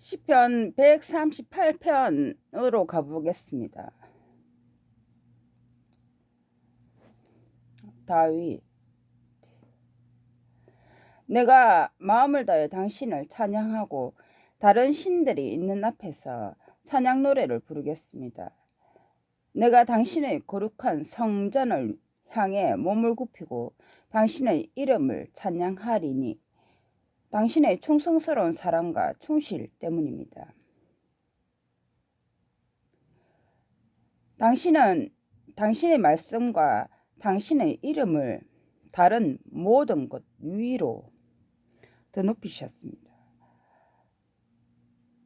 시편 138편으로 가보겠습니다. 다윗 내가 마음을 다해 당신을 찬양하고 다른 신들이 있는 앞에서 찬양 노래를 부르겠습니다. 내가 당신의 거룩한 성전을 향해 몸을 굽히고 당신의 이름을 찬양하리니 당신의 충성스러운 사랑과 충실 때문입니다. 당신은 당신의 말씀과 당신의 이름을 다른 모든 것 위로 더 높이셨습니다.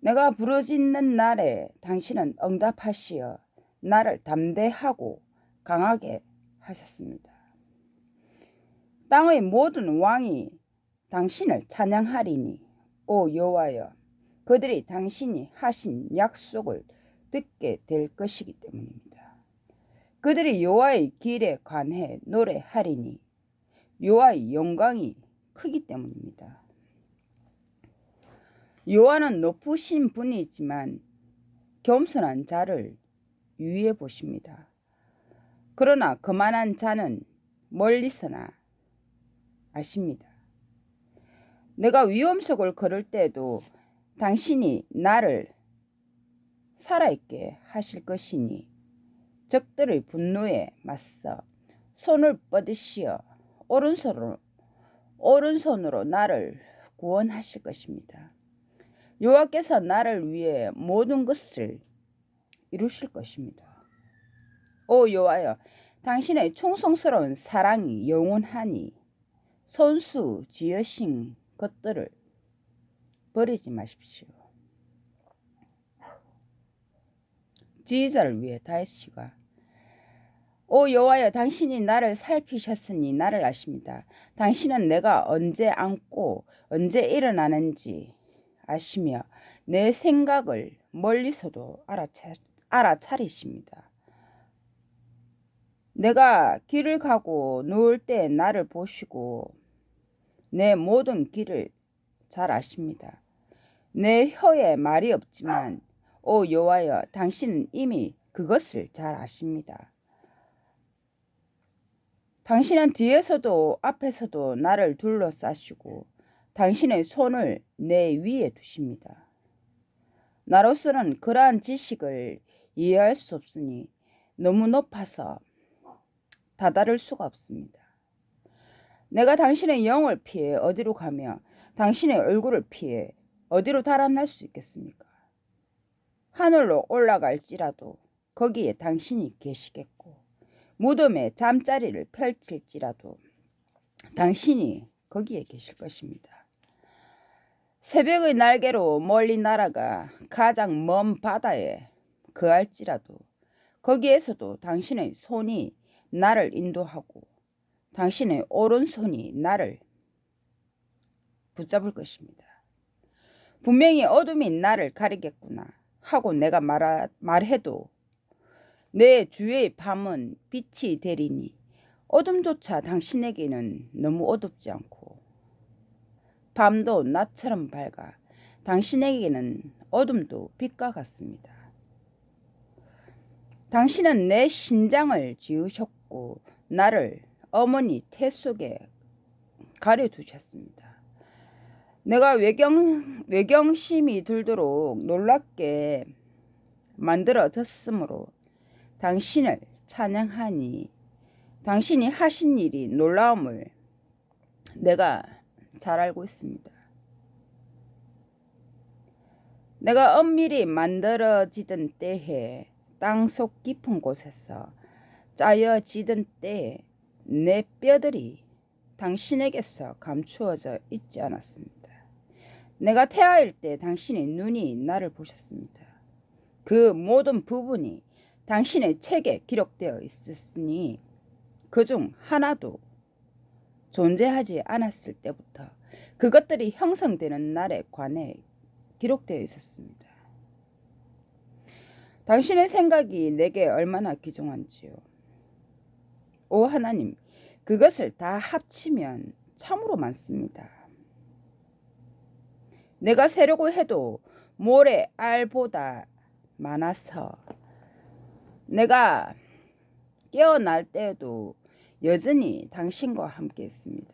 내가 부르짖는 날에 당신은 응답하시어 나를 담대하고 강하게 하셨습니다. 땅의 모든 왕이 당신을 찬양하리니 오 여호와여 그들이 당신이 하신 약속을 듣게 될 것이기 때문입니다. 그들이 여호와의 길에 관해 노래하리니 여호와의 영광이 크기 때문입니다. 여호와는 높으신 분이지만 겸손한 자를 유의해 보십니다. 그러나 그만한 자는 멀리서나 아십니다. 내가 위험 속을 걸을 때도 당신이 나를 살아있게 하실 것이니 적들의 분노에 맞서 손을 뻗으시어 오른손으로 오른손으로 나를 구원하실 것입니다. 여호와께서 나를 위해 모든 것을 이루실 것입니다. 오 여호와여, 당신의 충성스러운 사랑이 영원하니 손수 지으신 것들을 버리지 마십시오. 지휘자를 위해 다윗씨가 오 여호와여 당신이 나를 살피셨으니 나를 아십니다. 당신은 내가 언제 앉고 언제 일어나는지 아시며 내 생각을 멀리서도 알아차, 알아차리십니다. 내가 길을 가고 누울 때 나를 보시고 내 모든 길을 잘 아십니다. 내 혀에 말이 없지만 오 여호와여 당신은 이미 그것을 잘 아십니다. 당신은 뒤에서도 앞에서도 나를 둘러싸시고 당신의 손을 내 위에 두십니다. 나로서는 그러한 지식을 이해할 수 없으니 너무 높아서 다다를 수가 없습니다. 내가 당신의 영을 피해 어디로 가며 당신의 얼굴을 피해 어디로 달아날 수 있겠습니까? 하늘로 올라갈지라도 거기에 당신이 계시겠고 무덤에 잠자리를 펼칠지라도 당신이 거기에 계실 것입니다. 새벽의 날개로 멀리 날아가 가장 먼 바다에 거할지라도 거기에서도 당신의 손이 나를 인도하고 당신의 오른손이 나를 붙잡을 것입니다. 분명히 어둠이 나를 가리겠구나 하고 내가 말하, 말해도 내 주의 밤은 빛이 되리니 어둠조차 당신에게는 너무 어둡지 않고 밤도 낮처럼 밝아 당신에게는 어둠도 빛과 같습니다. 당신은 내 신장을 지으셨고 나를 어머니 태 속에 가려두셨습니다. 내가 외경, 외경심이 들도록 놀랍게 만들어졌으므로 당신을 찬양하니 당신이 하신 일이 놀라움을 내가 잘 알고 있습니다. 내가 엄밀히 만들어지던 때에 땅속 깊은 곳에서 짜여지던 때에 내 뼈들이 당신에게서 감추어져 있지 않았습니다. 내가 태아일 때 당신의 눈이 나를 보셨습니다. 그 모든 부분이 당신의 책에 기록되어 있었으니 그 중 하나도 존재하지 않았을 때부터 그것들이 형성되는 날에 관해 기록되어 있었습니다. 당신의 생각이 내게 얼마나 귀중한지요. 오 하나님, 그것을 다 합치면 참으로 많습니다. 내가 세려고 해도 모래 알보다 많아서 내가 깨어날 때에도 여전히 당신과 함께 있습니다.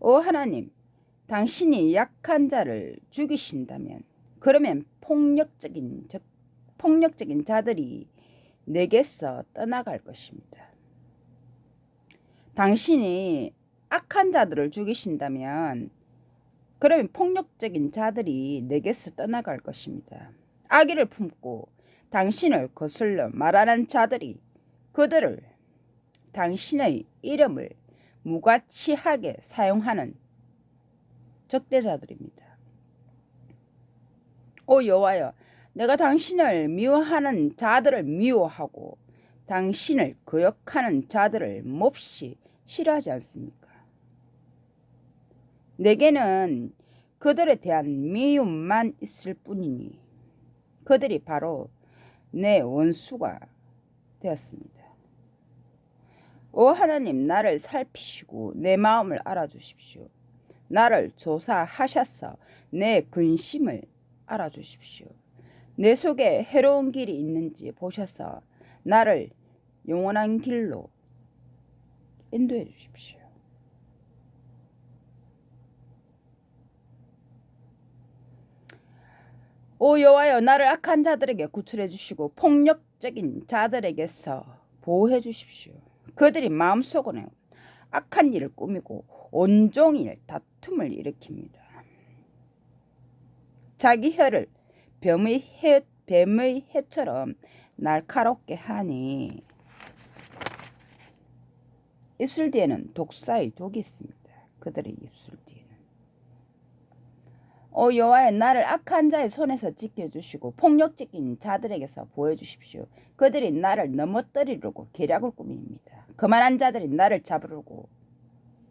오 하나님, 당신이 약한 자를 죽이신다면 그러면 폭력적인 적, 폭력적인 자들이 내게서 떠나갈 것입니다. 당신이 악한 자들을 죽이신다면 그러면 폭력적인 자들이 내게서 떠나갈 것입니다. 악의를 품고 당신을 거슬러 말하는 자들이 그들을 당신의 이름을 무가치하게 사용하는 적대자들입니다. 오 여호와여 내가 당신을 미워하는 자들을 미워하고 당신을 거역하는 자들을 몹시 싫어하지 않습니까? 내게는 그들에 대한 미움만 있을 뿐이니 그들이 바로 내 원수가 되었습니다. 오 하나님 나를 살피시고 내 마음을 알아주십시오. 나를 조사하셔서 내 근심을 알아주십시오. 내 속에 해로운 길이 있는지 보셔서 나를 영원한 길로 인도해 주십시오. 오 여호와여 나를 악한 자들에게 구출해 주시고 폭력적인 자들에게서 보호해 주십시오. 그들이 마음속으로 악한 일을 꾸미고 온종일 다툼을 일으킵니다. 자기 혀를 뱀의 해, 뱀의 해처럼 날카롭게 하니 입술 뒤에는 독사의 독이 있습니다. 그들의 입술 뒤에는. 오 여호와의 나를 악한 자의 손에서 지켜주시고 폭력적인 자들에게서 보여주십시오. 그들이 나를 넘어뜨리려고 계략을 꾸밉니다. 그만한 자들이 나를 잡으려고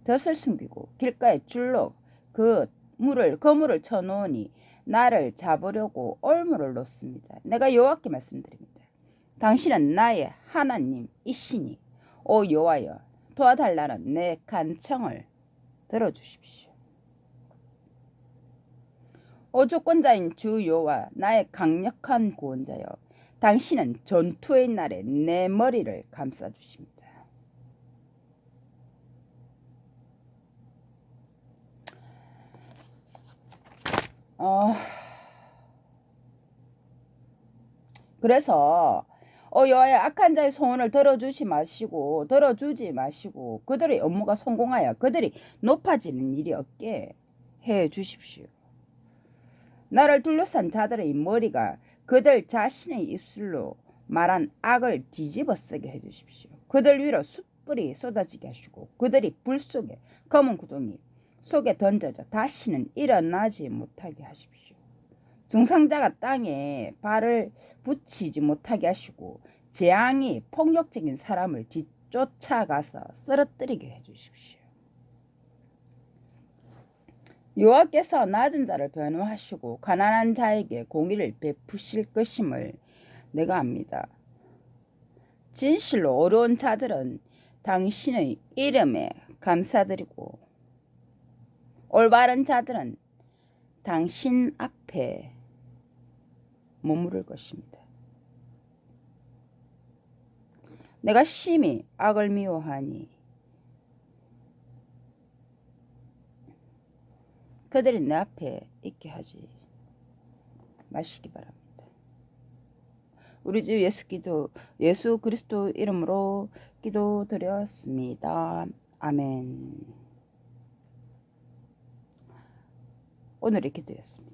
덫을 숨기고 길가에 줄로 그 물을 그물을 쳐놓으니 나를 잡으려고 올무를 놓습니다. 내가 여호와께 말씀드립니다. 당신은 나의 하나님이시니 오 여호와여 도와달라는 내 간청을 들어주십시오. 오 조건자인 주 여호와 나의 강력한 구원자여 당신은 전투의 날에 내 머리를 감싸 주십니다. 어, 그래서 어 여호와의 악한 자의 소원을 들어주지 마시고 들어주지 마시고 그들의 업무가 성공하여 그들이 높아지는 일이 없게 해 주십시오. 나를 둘러싼 자들의 머리가 그들 자신의 입술로 말한 악을 뒤집어 쓰게 해 주십시오. 그들 위로 숯불이 쏟아지게 하시고 그들이 불 속에 검은 구덩이 속에 던져져 다시는 일어나지 못하게 하십시오. 중상자가 땅에 발을 붙이지 못하게 하시고 재앙이 폭력적인 사람을 뒤쫓아가서 쓰러뜨리게 해주십시오. 여호와께서 낮은 자를 변호하시고 가난한 자에게 공의를 베푸실 것임을 내가 압니다. 진실로 어려운 자들은 당신의 이름에 감사드리고 올바른 자들은 당신 앞에 머무를 것입니다. 내가 심히 악을 미워하니 그들이 내 앞에 있게 하지 마시기 바랍니다. 우리 주 예수 기도 예수 그리스도 이름으로 기도 드렸습니다. 아멘. 오늘의 기도였습니다.